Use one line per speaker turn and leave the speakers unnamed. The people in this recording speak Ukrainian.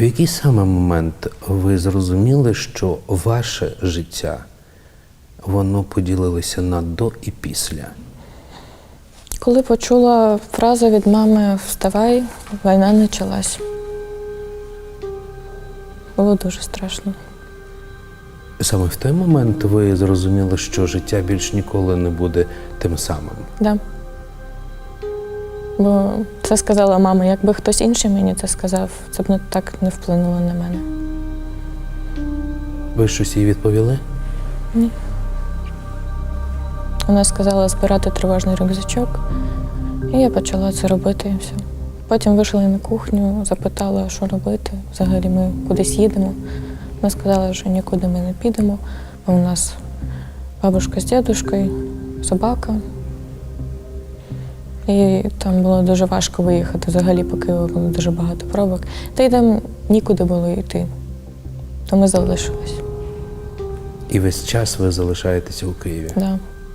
В який саме момент ви зрозуміли, що ваше життя воно поділилося на до і після?
Коли почула фразу від мами Вставай, війна почалась. Було дуже страшно.
Саме в той момент ви зрозуміли, що життя більш ніколи не буде тим самим.
Да. Бо це сказала мама. Якби хтось інший мені це сказав, це б не так не вплинуло на мене.
Ви щось їй відповіли? Ні.
Вона сказала збирати тривожний рюкзачок, і я почала це робити і все. Потім вийшла на кухню, запитала, що робити. Взагалі ми кудись їдемо. Вона сказала, що нікуди ми не підемо, бо у нас бабушка з дідушкою, собака. І там було дуже важко виїхати. Взагалі по Києву було дуже багато пробок. Та й там нікуди було йти. То ми залишились.
І весь час ви залишаєтеся у Києві.
Да.